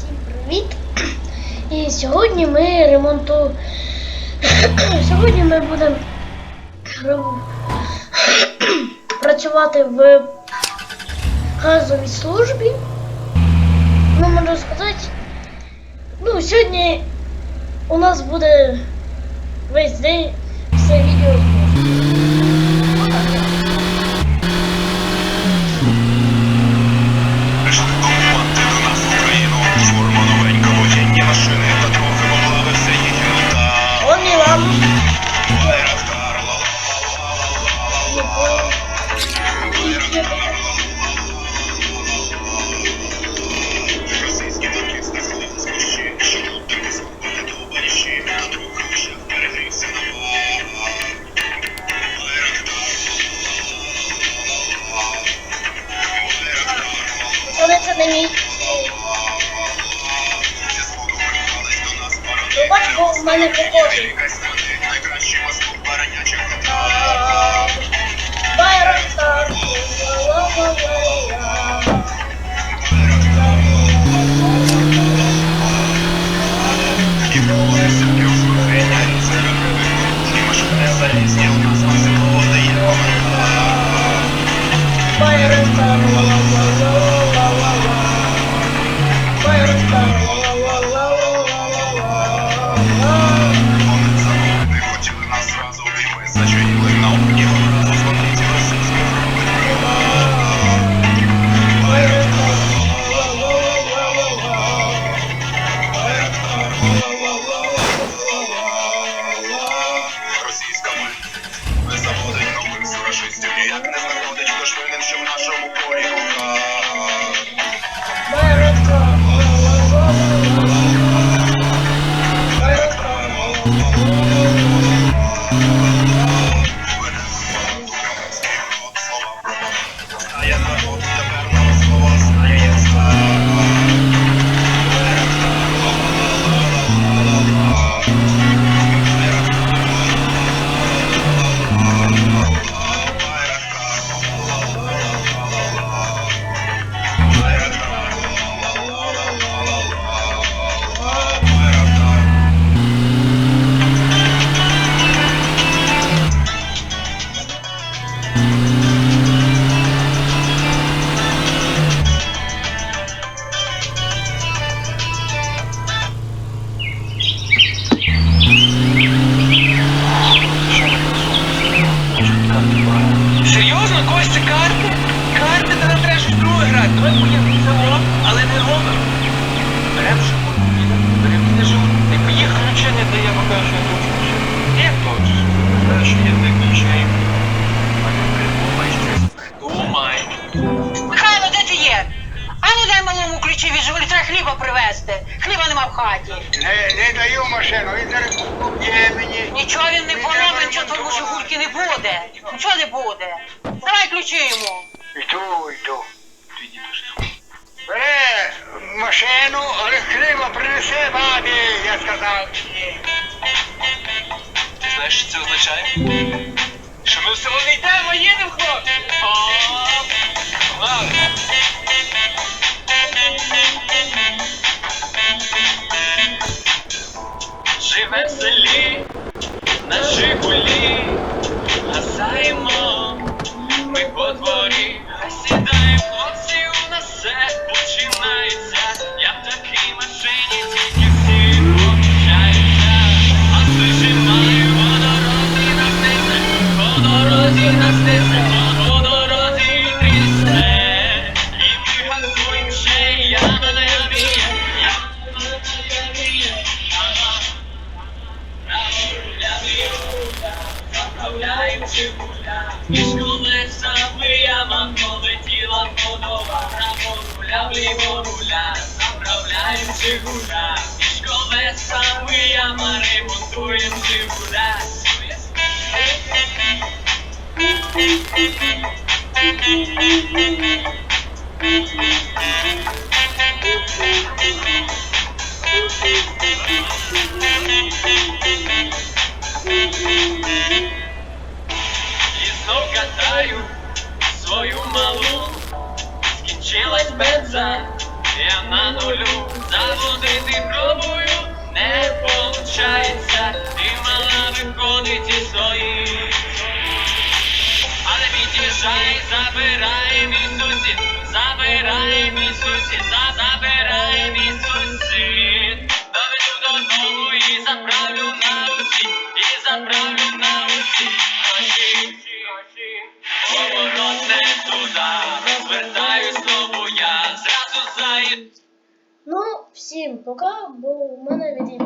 Всім привіт! І сьогодні ми ремонту. Сьогодні ми будемо працювати в газовій службі. Ну, можна сказати. Ну, сьогодні у нас буде весь день все відео. Ну, бач, бо в мене кота. Байрактар. ла-ла-ла-ла-ла. Ніяк не знаходить, хто ж винен, що в нашому полі грати. В село, але не живу. Поїхав я тут ключі. Як точно? Знаєш, є не придумай щось. Думай. Михайло, де ти є? А ну дай малому ключі від треба хліба привезти. Хліба нема в хаті. Не, не даю машину, він зараз є мені. Нічого він не поробить, нічого тому жигульки не буде. Нічого не буде. Давай ключі йому. Йду, йду. Бере машину, але хліба принесе бабі, я сказав. Знаєш, що це означає? Що ми в село не йдемо, їдемо, хлопці! Заправляємо Жигуля, між колесами яма полетіла подова, право руля, вліво руля, заправляємо Жигуля, між колесами яма ремонтуємо Жигуля. І знов катаю свою малу, скінчилась бенза, я на нулю, заводити пробую, не получається, і мала виходить із своїх. Але під'їжджай, забирай мій сусід, забирай мій сусід, забирай Поворот звертаюсь знову я, зразу заїду. Ну, всім пока, бо в мене від